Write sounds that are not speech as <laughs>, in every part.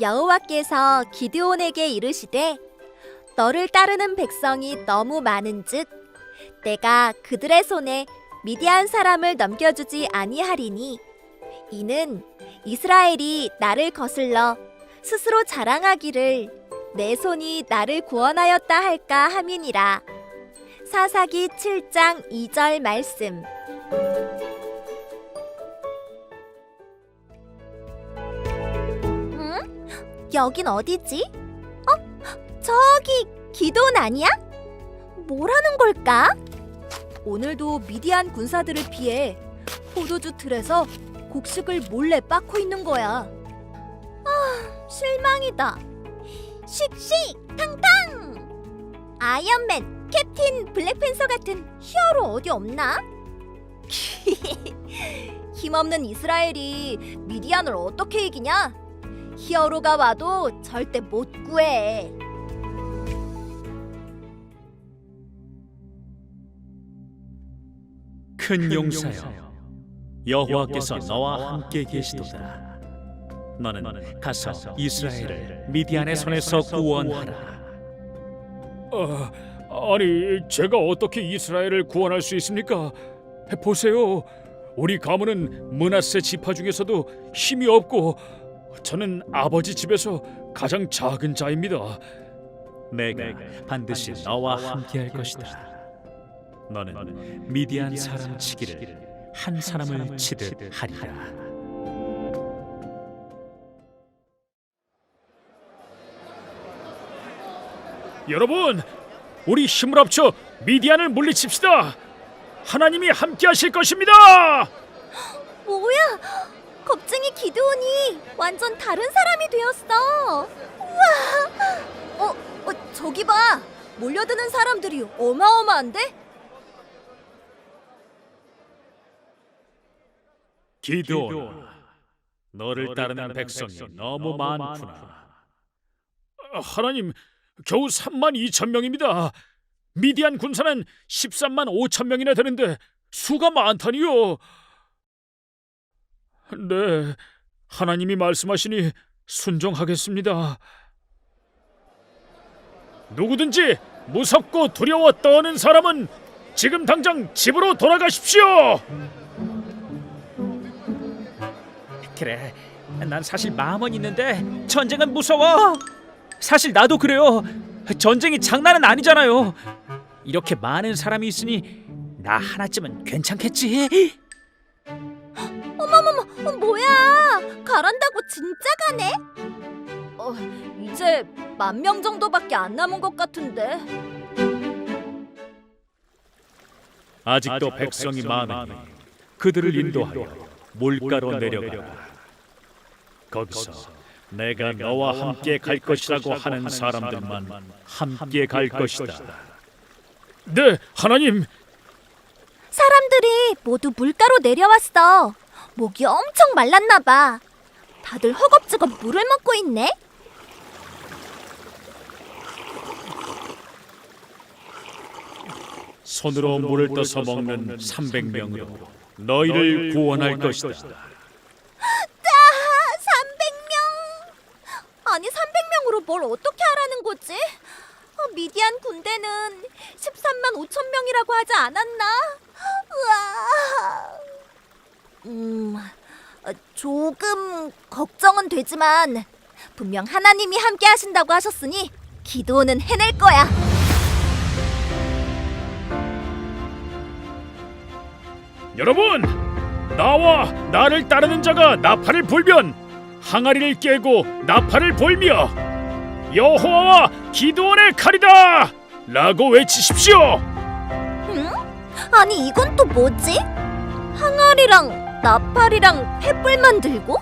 여호와께서 기드온에게 이르시되 너를 따르는 백성이 너무 많은즉 내가 그들의 손에 미디안 사람을 넘겨주지 아니하리니 이는 이스라엘이 나를 거슬러 스스로 자랑하기를 내 손이 나를 구원하였다 할까 함이니라. 사사기 7장 2절 말씀 여긴 어디지? 어? 저기 기도원 아니야? 뭐라는 걸까? 오늘도 미디안 군사들을 피해 포도주 틀에서 곡식을 몰래 빻고 있는 거야. 아, 실망이다. 씩씩 탕탕. 아이언맨, 캡틴 블랙팬서 같은 히어로 어디 없나? <laughs> 힘없는 이스라엘이 미디안을 어떻게 이기냐? 히어로가 와도 절대 못 구해. 큰 용사여 여호와께서 너와 함께 계시도다. 너는 가서 이스라엘을 미디안의 손에서 구원하라. 아, 아니 제가 어떻게 이스라엘을 구원할 수 있습니까? 보세요, 우리 가문은 문하세 지파 중에서도 힘이 없고 저는 아버지 집에서 가장 작은 자입니다. 내가 반드시 너와 함께 할 것이다 너는 미디안 사람 치기를 한 사람을 치듯 하리라 여러분, 우리 힘을 합쳐 미디안을 물리칩시다. 하나님이 함께하실 것입니다. 뭐야? 겁쟁이 기드온이 완전 다른 사람이 되었어. 우와! 어, 어, 저기 봐. 몰려드는 사람들이 어마어마한데? 기도나 너를 따르는 백성이 너무 많구나 아, 하나님, 겨우 3만 2천 명입니다. 미디안 군사는 13만 5천 명이나 되는데 수가 많다니요. 네, 하나님이 말씀하시니 순종하겠습니다. 누구든지 무섭고 두려워 떠는 사람은 지금 당장 집으로 돌아가십시오. 그래, 난 사실 마음은 있는데 전쟁은 무서워. 사실 나도 그래요. 전쟁이 장난은 아니잖아요. 이렇게 많은 사람이 있으니 나 하나쯤은 괜찮겠지. 어머머머, 어, 뭐야? 가란다고 진짜 가네? 어, 이제 만 명 정도밖에 안 남은 것 같은데. 아직도 백성이 많으니 그들을 인도하여 물가로 내려가라 거기서 내가 너와 함께 갈 것이라고 하는 사람들만 함께 갈 것이다 네, 하나님. 사람들이 모두 물가로 내려왔어. 목이 엄청 말랐나 봐. 다들 허겁지겁 물을 먹고 있네. 손으로 물을 떠서 먹는 300명으로 너희를 구원할 것이다. 아, 300명! 아니 300명으로 뭘 어떻게 하라는 거지? 어, 미디안 군대는 13만 5천 명이라고 하지 않았나? 우와. 음, 어, 조금 걱정은 되지만 분명 하나님이 함께 하신다고 하셨으니 기도는 해낼 거야. 여러분, 나와 나를 따르는 자가 나팔을 불면 항아리를 깨고 나팔을 불며 여호와와 기도원의 칼이다! 라고 외치십시오. 응? 아니 이건 또 뭐지? 항아리랑 나팔이랑 횃불 만들고?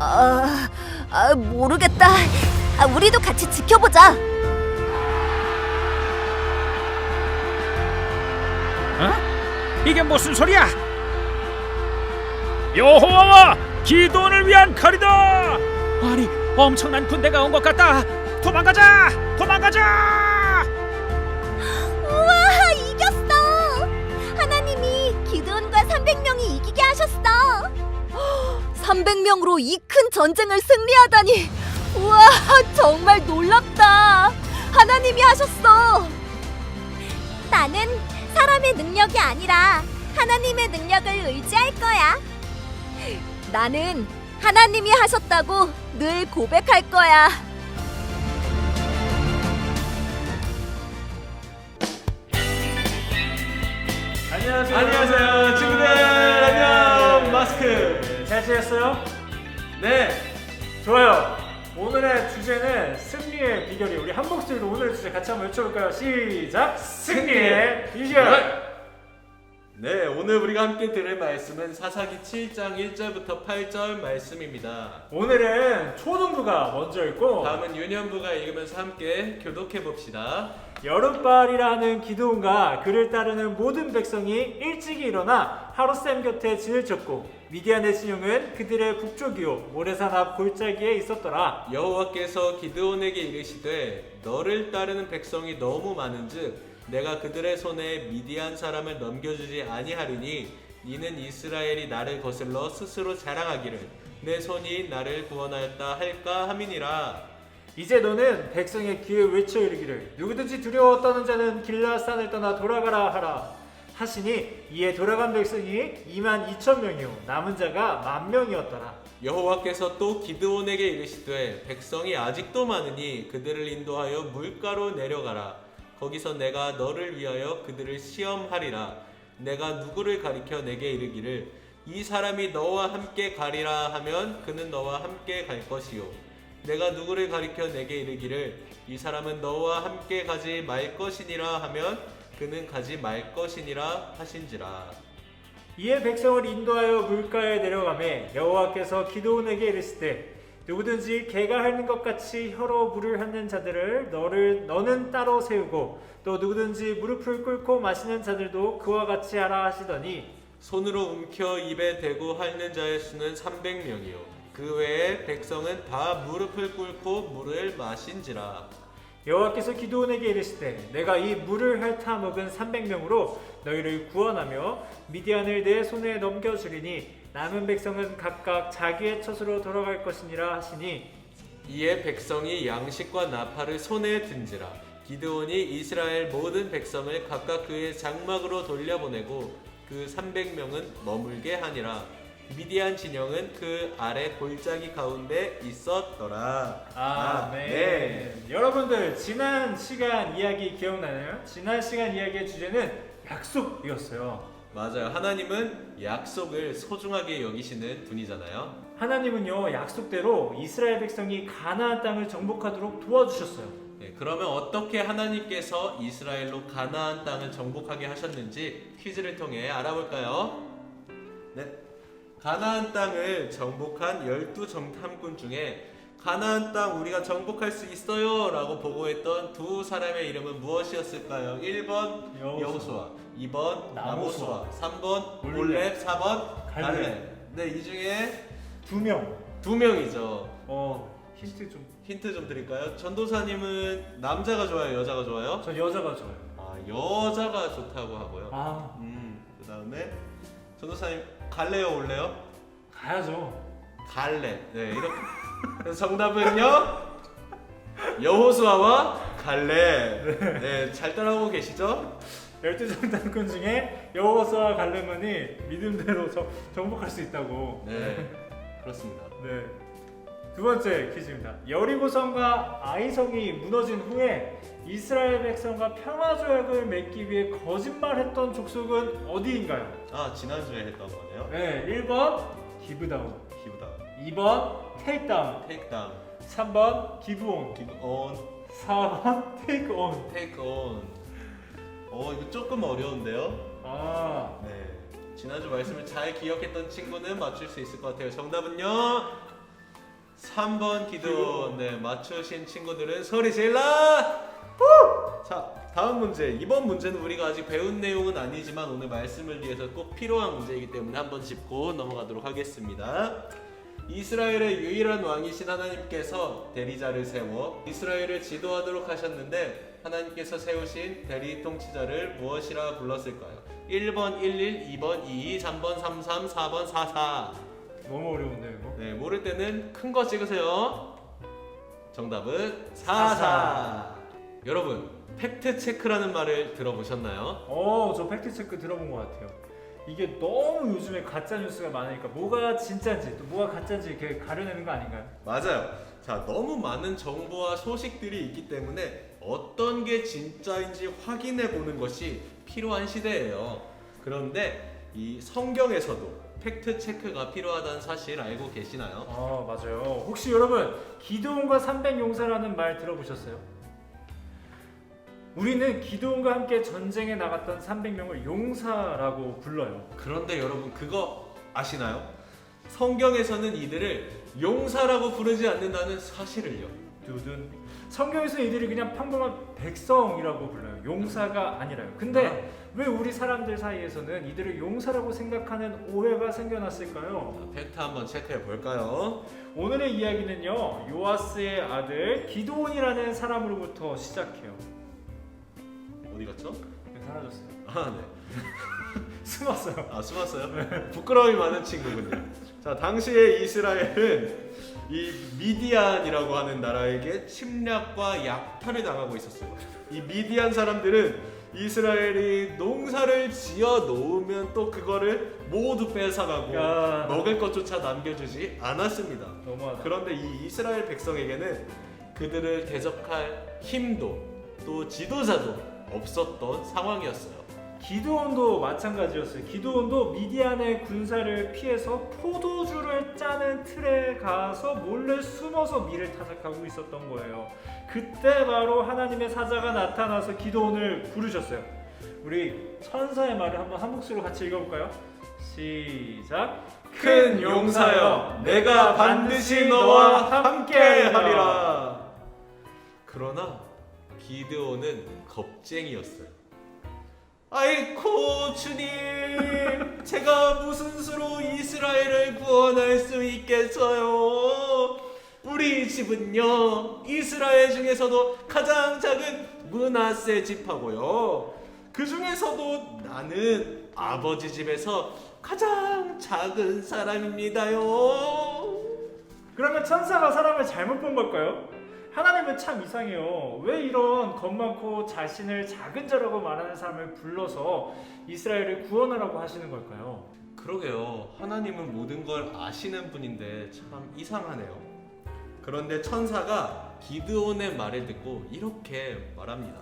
아, 아 모르겠다. 아, 우리도 같이 지켜보자. 이게 무슨 소리야? 여호와와 기도원을 위한 칼이다! 아니, 엄청난 군대가 온 것 같다. 도망가자! 도망가자! 300명으로 이 큰 전쟁을 승리하다니 우와, 정말 놀랍다. 하나님이 하셨어. 나는 사람의 능력이 아니라 하나님의 능력을 의지할 거야. 나는 하나님이 하셨다고 늘 고백할 거야. 안녕하세요. 안녕하세요. 친구들. 안녕. 마스크. 잘 지냈어요? 네. 좋아요. 오늘의 주제는 승리의 비결이 우리 한 목소리로 오늘의 주제 같이 한번 외쳐볼까요? 시작. 승리의 비결. 네, 오늘 우리가 함께 들을 말씀은 사사기 7장 1절부터 8절 말씀입니다. 오늘은 초등부가 먼저 읽고 다음은 유년부가 읽으면서 함께 교독해 봅시다. 여름발이라는 기도원과 그를 따르는 모든 백성이 일찍이 일어나 하루쌤 곁에 진을 쳤고 미디안의 진영은 그들의 북쪽이요 모래산 앞 골짜기에 있었더라. 여호와께서 기드온에게 이르시되 너를 따르는 백성이 너무 많은즉 내가 그들의 손에 미디안 사람을 넘겨주지 아니하리니 이는 이스라엘이 나를 거슬러 스스로 자랑하기를 내 손이 나를 구원하였다 할까 함이니라. 이제 너는 백성의 귀에 외쳐 이르기를. 누구든지 두려워 떠는 자는 길라산을 떠나 돌아가라 하라. 하시니 이에 돌아간 백성이 2만 2천 명이요. 남은 자가 만 명이었더라. 여호와께서 또 기드온에게 이르시되 백성이 아직도 많으니 그들을 인도하여 물가로 내려가라. 거기서 내가 너를 위하여 그들을 시험하리라. 내가 누구를 가리켜 내게 이르기를? 이 사람이 너와 함께 가리라 하면 그는 너와 함께 갈 것이요 내가 누구를 가리켜 내게 이르기를 이 사람은 너와 함께 가지 말 것이니라 하면 그는 가지 말 것이니라 하신지라 이에 백성을 인도하여 물가에 내려가매 여호와께서 기도원에게 이르시되 누구든지 개가 핥는 것 같이 혀로 물을 핥는 자들을 너를 너는 따로 세우고 또 누구든지 무릎을 꿇고 마시는 자들도 그와 같이 하라 하시더니 손으로 움켜 입에 대고 핥는 자의 수는 300명이요. 그 외에 백성은 다 무릎을 꿇고 물을 마신지라. 여호와께서 기도원에게 이르시되 내가 이 물을 핥아 먹은 300명으로 너희를 구원하며 미디안을 내 손에 넘겨 주리니 남은 백성은 각각 자기의 처소로 돌아갈 것이니라 하시니 이에 백성이 양식과 나팔을 손에 든지라. 기드온이 이스라엘 모든 백성을 각각 그의 장막으로 돌려보내고 그 300명은 머물게 하니라. 미디안 진영은 그 아래 골짜기 가운데 있었더라. 아, 네. 여러분들 지난 시간 이야기 기억나나요? 지난 시간 이야기의 주제는 약속이었어요. 맞아요. 하나님은 약속을 소중하게 여기시는 분이잖아요. 하나님은요 약속대로 이스라엘 백성이 가나안 땅을 정복하도록 도와주셨어요. 네, 그러면 어떻게 하나님께서 이스라엘로 가나안 땅을 정복하게 하셨는지 퀴즈를 통해 알아볼까요? 네. 가나안 땅을 정복한 12 정탐꾼 중에 가나안 땅 우리가 정복할 수 있어요 라고 보고했던 두 사람의 이름은 무엇이었을까요? 1번 여호수아. 여호수아 2번 나무수아. 나무수아 3번 올렙. 올렙 4번 갈렙. 갈렙 네, 이 중에 두 명. 두 명이죠 어 힌트 좀. 힌트 좀 드릴까요? 전도사님은 남자가 좋아요, 여자가 좋아요? 전 여자가 좋아요. 아 여자가 좋다고 하고요. 아 음, 그 다음에 전도사님 갈래요, 올래요? 가야죠. 갈래. 네, 이렇게. 그래서 정답은요 여호수아와 갈래. 네, 잘 따라오고 계시죠? 열두 정탐꾼 중에 여호와와 갈레만이 믿음대로 정, 정복할 수 있다고. 네, 그렇습니다. 네. 두 번째 퀴즈입니다. 여리고성과 아이성이 무너진 후에 이스라엘 백성과 평화 조약을 맺기 위해 거짓말했던 족속은 어디인가요? 아 지난주에 했던 거네요. 네, 1번 기브다운, 기브다, 2번 테이크다운, 테이크 다운, 3번 기브온, 기브 온, 4번 <laughs> 테이크온. 테이크 온. 어 이거 조금 어려운데요? 아, 네. 지난주 말씀을 잘 기억했던 친구는 맞출 수 있을 것 같아요. 정답은요. 3번 기도. 네, 맞추신 친구들은 소리 질러! 후! 자, 다음 문제. 이번 문제는 우리가 아직 배운 내용은 아니지만 오늘 말씀을 위해서 꼭 필요한 문제이기 때문에 한번 짚고 넘어가도록 하겠습니다. 이스라엘의 유일한 왕이신 하나님께서 대리자를 세워 이스라엘을 지도하도록 하셨는데 하나님께서 세우신 대리 통치자를 무엇이라 불렀을까요? 1번 11, 2번 22, 3번 33, 4번 44. 너무 어려운데요, 이거. 네, 모를 때는 큰 거 찍으세요. 정답은 44. 여러분, 팩트 체크라는 말을 들어보셨나요? 어, 저 팩트 체크 들어본 것 같아요. 이게 너무 요즘에 가짜 뉴스가 많으니까 뭐가 진짜인지 또 뭐가 가짜인지 이렇게 가려내는 거 아닌가요? 맞아요. 자, 너무 많은 정보와 소식들이 있기 때문에 어떤 게 진짜인지 확인해 보는 것이 필요한 시대예요. 그런데 이 성경에서도 팩트 체크가 필요하다는 사실 알고 계시나요? 아 맞아요. 혹시 여러분 기도원과 300 용사라는 말 들어보셨어요? 우리는 기도원과 함께 전쟁에 나갔던 300명을 용사라고 불러요. 그런데 여러분 그거 아시나요? 성경에서는 이들을 용사라고 부르지 않는다는 사실을요. 두둔. 성경에서 이들이 그냥 평범한 백성이라고 불러요. 용사가 아니라요. 근데 왜 우리 사람들 사이에서는 이들을 용사라고 생각하는 오해가 생겨났을까요? 자, 팩트 한번 체크해 볼까요? 오늘의 이야기는요 요아스의 아들 기도온이라는 사람으로부터 시작해요. 어디 갔죠? 네, 사라졌어요. 아 네. <laughs> 숨었어요. 아 숨었어요? 부끄러움이 많은 친구군요. 자 당시에 이스라엘은 이 미디안이라고 하는 나라에게 침략과 약탈을 당하고 있었어요. 이 미디안 사람들은 이스라엘이 농사를 지어 놓으면 또 그거를 모두 뺏어가고 야. 먹을 것조차 남겨주지 않았습니다. 너무하다. 그런데 이 이스라엘 백성에게는 그들을 대적할 힘도 또 지도자도 없었던 상황이었어요. 기도원도 마찬가지였어요. 기도원도 미디안의 군사를 피해서 포도주를 짜는 틀에 가서 몰래 숨어서 미를 타작하고 있었던 거예요. 그때 바로 하나님의 사자가 나타나서 기도원을 부르셨어요. 우리 천사의 말을 한번 한 목소리로 같이 읽어볼까요? 시작. 큰 용사여, 내가 반드시 너와 함께하리라. 그러나 기드온은 겁쟁이였어요. 아이코 주님, 제가 무슨 수로 이스라엘을 구원할 수 있겠어요? 우리 집은요 이스라엘 중에서도 가장 작은 문하세 집하고요. 그 중에서도 나는 아버지 집에서 가장 작은 사람입니다요. 그러면 천사가 사람을 잘못 본 걸까요? 하나님은 참 이상해요. 왜 이런 겁 많고 자신을 작은 자라고 말하는 사람을 불러서 이스라엘을 구원하라고 하시는 걸까요? 그러게요. 하나님은 모든 걸 아시는 분인데 참 이상하네요. 그런데 천사가 기드온의 말을 듣고 이렇게 말합니다.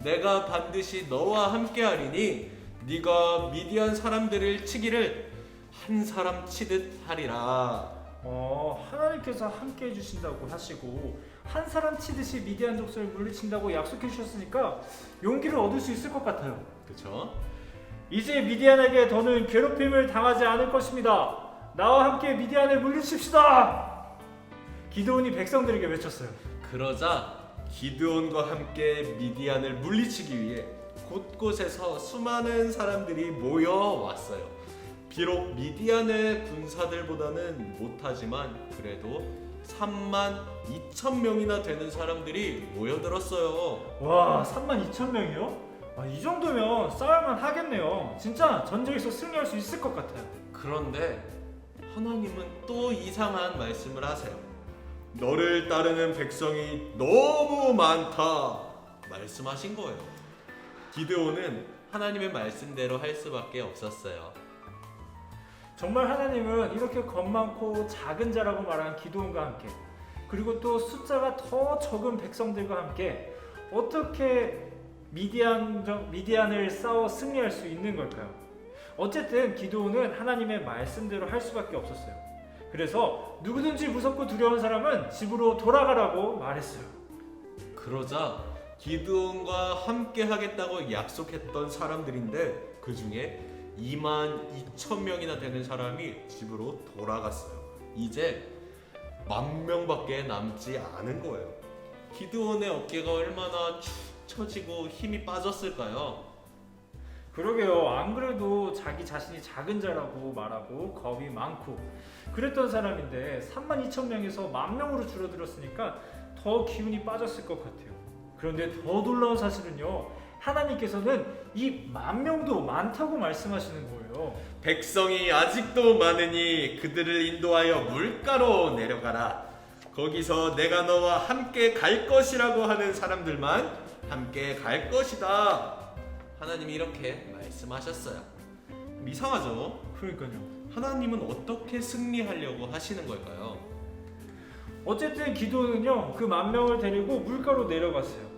내가 반드시 너와 함께하리니 네가 미디안 사람들을 치기를 한 사람 치듯 하리라. 어, 하나님께서 함께 해주신다고 하시고 한 사람 치듯이 미디안 족속을 물리친다고 약속해 주셨으니까 용기를 얻을 수 있을 것 같아요. 그렇죠? 이제 미디안에게 더는 괴롭힘을 당하지 않을 것입니다. 나와 함께 미디안을 물리칩시다. 기도원이 백성들에게 외쳤어요. 그러자 기드온과 함께 미디안을 물리치기 위해 곳곳에서 수많은 사람들이 모여왔어요. 비록 미디안의 군사들보다는 못하지만 그래도 3만 2천 명이나 되는 사람들이 모여들었어요. 와, 3만 2천 명이요? 아, 이 정도면 싸울만 하겠네요. 진짜 전쟁에서 승리할 수 있을 것 같아요. 그런데 하나님은 또 이상한 말씀을 하세요. 너를 따르는 백성이 너무 많다 말씀하신 거예요. 기드온은 하나님의 말씀대로 할 수밖에 없었어요. 정말 하나님은 이렇게 겁 많고 작은 자라고 말하는 기도원과 함께 그리고 또 숫자가 더 적은 백성들과 함께 어떻게 미디안 미디안을 싸워 승리할 수 있는 걸까요? 어쨌든 기도원은 하나님의 말씀대로 할 수밖에 없었어요. 그래서 누구든지 무섭고 두려운 사람은 집으로 돌아가라고 말했어요. 그러자 기드온과 함께 하겠다고 약속했던 사람들인데 그 중에 2만 2천 명이나 되는 사람이 집으로 돌아갔어요. 이제 만 명밖에 남지 않은 거예요. 기드온의 어깨가 얼마나 축 처지고 힘이 빠졌을까요? 그러게요. 안 그래도 자기 자신이 작은 자라고 말하고 겁이 많고 그랬던 사람인데 3만 2천 명에서 만 명으로 줄어들었으니까 더 기운이 빠졌을 것 같아요. 그런데 더 놀라운 사실은요. 하나님께서는 이 만 명도 많다고 말씀하시는 거예요. 백성이 아직도 많으니 그들을 인도하여 물가로 내려가라. 거기서 내가 너와 함께 갈 것이라고 하는 사람들만 함께 갈 것이다. 하나님이 이렇게 말씀하셨어요. 이상하죠? 그러니까요. 하나님은 어떻게 승리하려고 하시는 걸까요? 어쨌든 기도는요 그 만 명을 데리고 물가로 내려갔어요.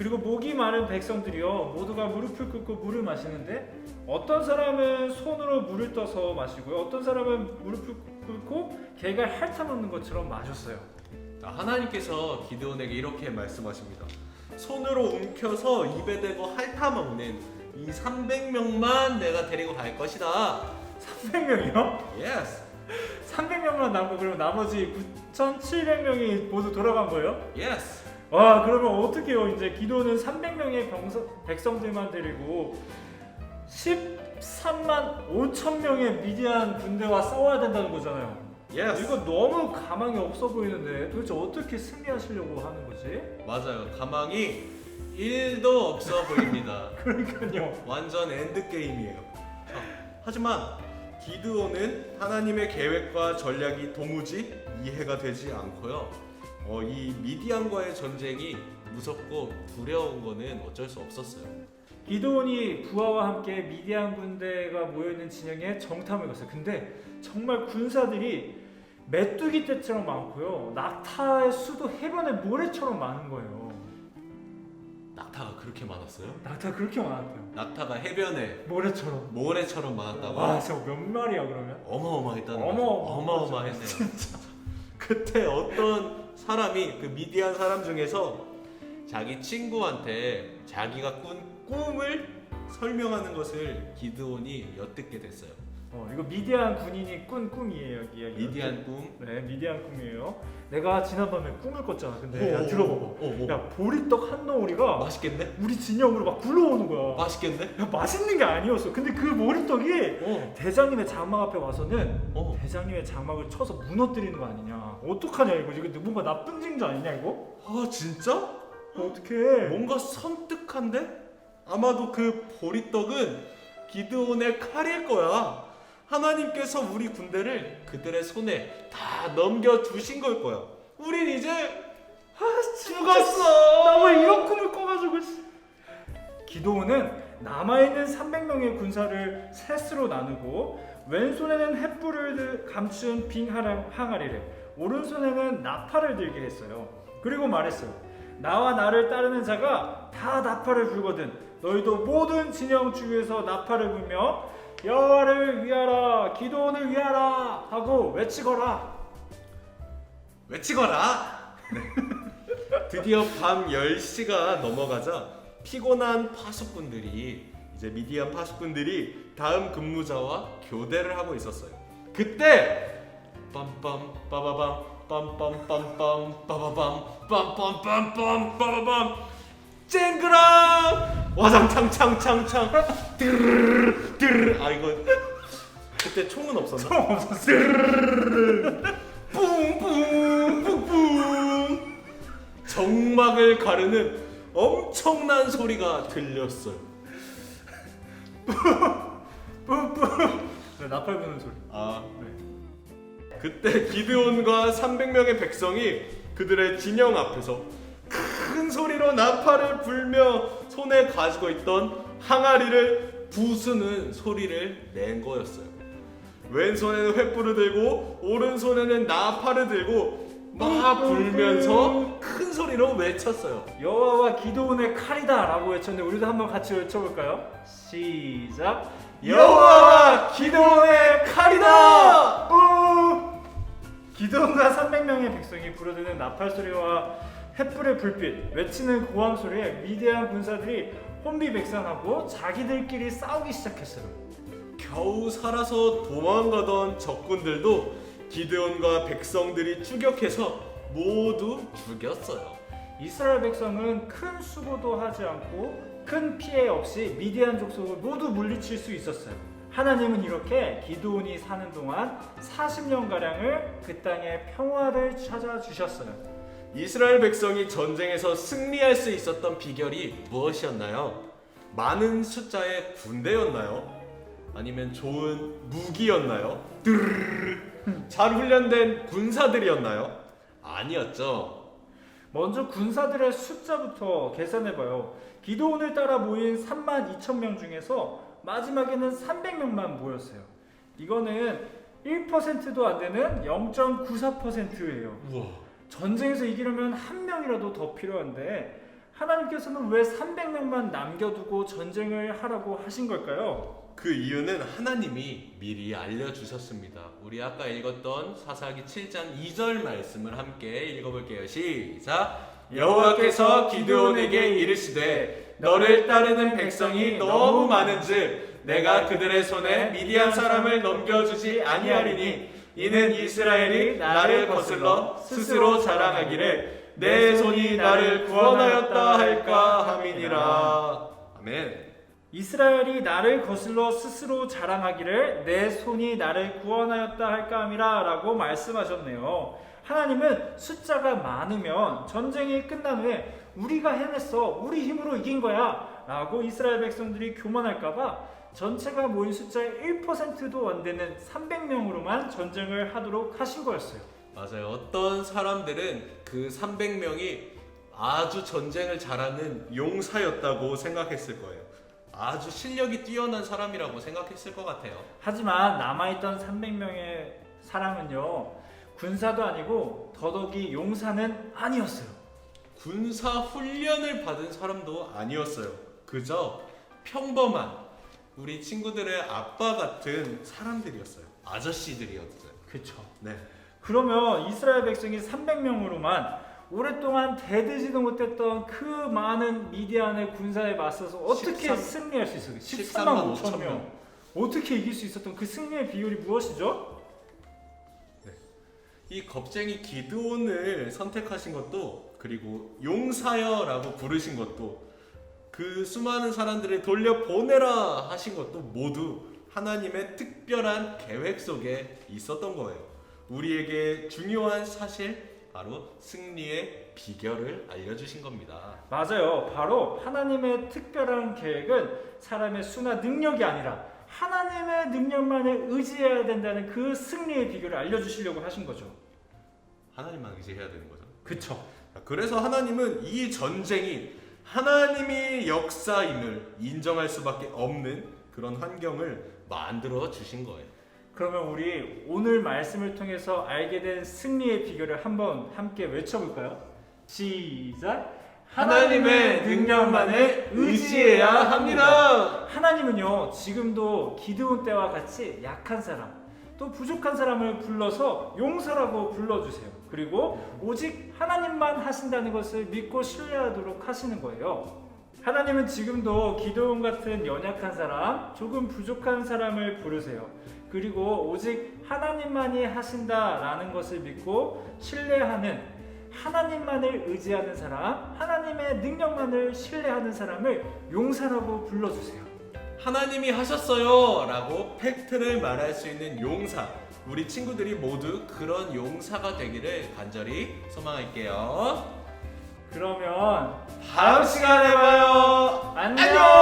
그리고 목이 마른 백성들이요 모두가 무릎을 꿇고 물을 마시는데 어떤 사람은 손으로 물을 떠서 마시고요 어떤 사람은 무릎을 꿇고 개가 핥아먹는 것처럼 마셨어요. 자, 하나님께서 기드온에게 이렇게 말씀하십니다. 손으로 움켜서 입에 대고 핥아먹는 이 300명만 내가 데리고 갈 것이다. 300명이요? 예스, 300명만 남고 그럼 나머지 9,700명이 모두 돌아간 거예요? 예스. 와 그러면 어떻게요? 이제 기도는 300명의 병서, 백성들만 데리고 13만 5천 명의 미디안 군대와 싸워야 된다는 거잖아요. 예스. 이거 너무 가망이 없어 보이는데 도대체 어떻게 승리하시려고 하는 거지? 맞아요. 가망이 1도 없어 보입니다. <laughs> 그러니까요. 완전 엔드 게임이에요. 자, 하지만 기드온은 하나님의 계획과 전략이 도무지 이해가 되지 않고요. 어, 이 미디안과의 전쟁이 무섭고 두려운 거는 어쩔 수 없었어요. 기도원이 부하와 함께 미디안 군대가 모여 있는 진영에 정탐을 갔어요. 근데 정말 군사들이 메뚜기 떼처럼 많고요. 낙타의 수도 해변의 모래처럼 많은 거예요. 낙타가 그렇게 많았어요? 낙타 그렇게 많았대요. 낙타가 해변에 모래처럼. 모래처럼 많았다고? 와, 진짜 몇 마리야 그러면? 어마어마했다는 어마어마- 어마어마했네요. 그때 어떤 사람이 그 미디안 사람 중에서 자기 친구한테 자기가 꾼 꿈을 설명하는 것을 기드온이 엿듣게 됐어요. 어, 이거 미디안 군인이 꾼 꿈이에요 여기 여기. 미디안 꿈. 네, 미디안 꿈이에요. 내가 지난밤에 꿈을 꿨잖아. 근데 오, 야 오, 들어봐봐. 오, 오. 야 보리떡 한 덩어리가 맛있겠네? 우리 진영으로 막 굴러오는 거야. 맛있겠네? 야 맛있는 게 아니었어. 근데 그 보리떡이 어. 대장님의 장막 앞에 와서는 어. 대장님의 장막을 쳐서 무너뜨리는 거 아니냐. 어떡하냐 이거. 이거 뭔가 나쁜 징조 아니냐 이거? 아 진짜? 어떡해. 뭔가 섬뜩한데? 아마도 그 보리떡은 기드온의 칼일 거야. 하나님께서 우리 군대를 그들의 손에 다 넘겨 주신 걸 거야. 우린 이제 아, 죽었어. 나왜 이런 꿈을 꿔가지고 씨. 기도원은 남아있는 300명의 군사를 셋으로 나누고 왼손에는 횃불을 들- 감춘 빙 항아리를 오른손에는 나팔을 들게 했어요 그리고 말했어요 나와 나를 따르는 자가 다 나팔을 불거든 너희도 모든 진영 주위에서 나팔을 불며 여호와를 위하라 기도원을 위하라 하고 외치거라 외치거라. <laughs> 드디어 밤 10시가 넘어가자 피곤한 파수꾼들이 이제 미디안 파수꾼들이 다음 근무자와 교대를 하고 있었어요. 그때 빰빰 빠바밤 빰빰빰빰 빠바밤 빰빰빰빰 빠바밤 쨍그랑 와장창창창창 드르르 드르르 아 이거 그때 총은 없었나? 총 없었어. 뿡뿡뿡뿡 정막을 가르는 엄청난 소리가 들렸어요. 네, 나팔 부는 소리 아 네. 그때 기드온과 300명의 백성이 그들의 진영 앞에서 큰 소리로 나팔을 불며 손에 가지고 있던 항아리를 부수는 소리를 낸 거였어요. 왼손에는 횃불을 들고 오른손에는 나팔을 들고 막 불면서 큰 소리로 외쳤어요. 여호와와 기도원의 칼이다라고 외쳤는데 우리도 한번 같이 외쳐볼까요? 시작. 여호와와 기도원의 칼이다! 우! 기도원과 300명의 백성이 부르드는 나팔 소리와 횃불의 불빛, 외치는 고함 소리에 위대한 군사들이 혼비백산하고 자기들끼리 싸우기 시작했어요. 겨우 살아서 도망가던 적군들도 기드온과 백성들이 추격해서 모두 죽였어요. 이스라엘 백성은 큰 수고도 하지 않고 큰 피해 없이 미디안 족속을 모두 물리칠 수 있었어요. 하나님은 이렇게 기도온이 사는 동안 40년 가량을 그 땅에 평화를 찾아 주셨어요. 이스라엘 백성이 전쟁에서 승리할 수 있었던 비결이 무엇이었나요? 많은 숫자의 군대였나요? 아니면 좋은 무기였나요? 잘 훈련된 군사들이었나요? 아니었죠. 먼저 군사들의 숫자부터 계산해봐요. 기도원을 따라 모인 3만 2천 명 중에서 마지막에는 300명만 모였어요. 이거는 1%도 안 되는 0.94%예요. 우와. 전쟁에서 이기려면 한 명이라도 더 필요한데 하나님께서는 왜 300명만 남겨두고 전쟁을 하라고 하신 걸까요? 그 이유는 하나님이 미리 알려주셨습니다. 우리 아까 읽었던 사사기 7장 2절 말씀을 함께 읽어볼게요. 시작. 여호와께서 기드온에게 이르시되 너를 따르는 백성이 너무 많은즉 내가 그들의 손에 미디안 사람을 넘겨주지 아니하리니 이는 이스라엘이 나를 거슬러 스스로 자랑하기를 내 손이 나를 구원하였다 할까 함이니라. 아멘. 이스라엘이 나를 거슬러 스스로 자랑하기를 내 손이 나를 구원하였다 할까 함이라 라고 말씀하셨네요. 하나님은 숫자가 많으면 전쟁이 끝난 후에 우리가 해냈어. 우리 힘으로 이긴 거야. 라고 이스라엘 백성들이 교만할까봐 전체가 모인 숫자의 1%도 안 되는 300명으로만 전쟁을 하도록 하신 거였어요. 맞아요. 어떤 사람들은 그 300명이 아주 전쟁을 잘하는 용사였다고 생각했을 거예요. 아주 실력이 뛰어난 사람이라고 생각했을 것 같아요. 하지만 남아있던 300명의 사람은요, 군사도 아니고 더더욱이 용사는 아니었어요. 군사 훈련을 받은 사람도 아니었어요. 그저 평범한 우리 친구들의 아빠 같은 사람들이었어요. 아저씨들이었어요. 그쵸. 네. 그러면 이스라엘 백성이 300명으로만 오랫동안 대들지도 못했던 그 많은 미디안의 군사에 맞서서 어떻게 13 승리할 수 있어요? 13만 13만 5천 5천 명. 어떻게 이길 수 있었던 그 승리의 비율이 무엇이죠? 이 겁쟁이 기드온을 선택하신 것도 그리고 용사여라고 부르신 것도 그 수많은 사람들을 돌려보내라 하신 것도 모두 하나님의 특별한 계획 속에 있었던 거예요. 우리에게 중요한 사실 바로 승리의 비결을 알려주신 겁니다. 맞아요. 바로 하나님의 특별한 계획은 사람의 수나 능력이 아니라 하나님의 능력만을 의지해야 된다는 그 승리의 비결을 알려주시려고 하신 거죠. 하나님만 의지해야 되는 거죠. 그쵸. 그래서 하나님은 이 전쟁이 하나님의 역사임을 인정할 수밖에 없는 그런 환경을 만들어 주신 거예요. 그러면 우리 오늘 말씀을 통해서 알게 된 승리의 비결을 한번 함께 외쳐볼까요? 시작. 하나님의 능력만을 의지해야 합니다. 하나님은요 지금도 기드온 때와 같이 약한 사람 또 부족한 사람을 불러서 용서라고 불러주세요. 그리고 오직 하나님만 하신다는 것을 믿고 신뢰하도록 하시는 거예요. 하나님은 지금도 기도원 같은 연약한 사람, 조금 부족한 사람을 부르세요. 그리고 오직 하나님만이 하신다라는 것을 믿고 신뢰하는 하나님만을 의지하는 사람, 하나님의 능력만을 신뢰하는 사람을 용사라고 불러주세요. 하나님이 하셨어요 라고 팩트를 말할 수 있는 용사 우리 친구들이 모두 그런 용사가 되기를 간절히 소망할게요. 그러면 다음 시간에 봐요. 안녕!